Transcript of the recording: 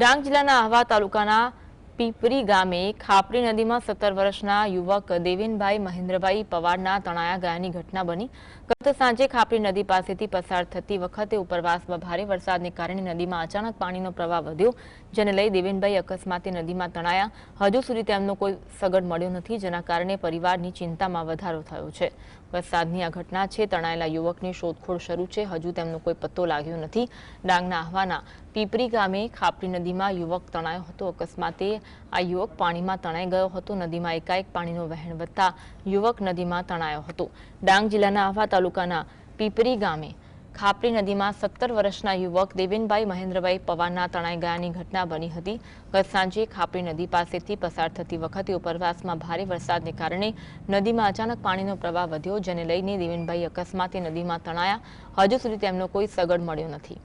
ડાંગ જિલ્લાના આહવા તાલુકાના પીપરી ગામે ખાપરી નદીમાં સત્તર વર્ષના યુવક દેવેનભાઈ મહેન્દ્રભાઈ પવારના તણાયા ગયાની ઘટના બની. ગત સાંજે ખાપરી નદી પાસેથી પસાર થતી વખતે ઉપરવાસમાં ભારે વરસાદને કારણે નદીમાં અચાનક પાણીનો પ્રવાહ વધ્યો, જેને લઈ દેવેનભાઈ અકસ્માતે નદીમાં તણાયા. હજુ સુધી તેમનો કોઈ સગડ મળ્યો નથી, જેના કારણે પરિવારની ચિંતામાં વધારો થયો છે. વરસાદની આ ઘટના છે. તણાયેલા યુવકની શોધખોળ શરૂ છે. હજુ તેમનો કોઈ પત્તો લાગ્યો નથી. ડાંગના આહવાના પીપરી ગામે ખાપરી નદીમાં યુવક તણાયો હતો. અકસ્માતે આ યુવક પાણીમાં તણાઈ ગયો હતો. નદીમાં એકાએક પાણીનો વહેણ વધતા યુવક નદીમાં તણાયો હતો. ડાંગ જિલ્લાના આહવા તાલુકાના પીપરી ગામે ખાપરી નદીમાં સત્તર વર્ષના યુવક દેવેનભાઈ મહેન્દ્રભાઈ પવારના તણાઈ ગયાની ઘટના બની હતી. ગત સાંજે ખાપરી નદી પાસેથી પસાર થતી વખતે ઉપરવાસમાં ભારે વરસાદને કારણે નદીમાં અચાનક પાણીનો પ્રવાહ વધ્યો, જેને લઈને દેવેનભાઈ અકસ્માતે નદીમાં તણાયા. હજુ સુધી તેમનો કોઈ સગડ મળ્યો નથી.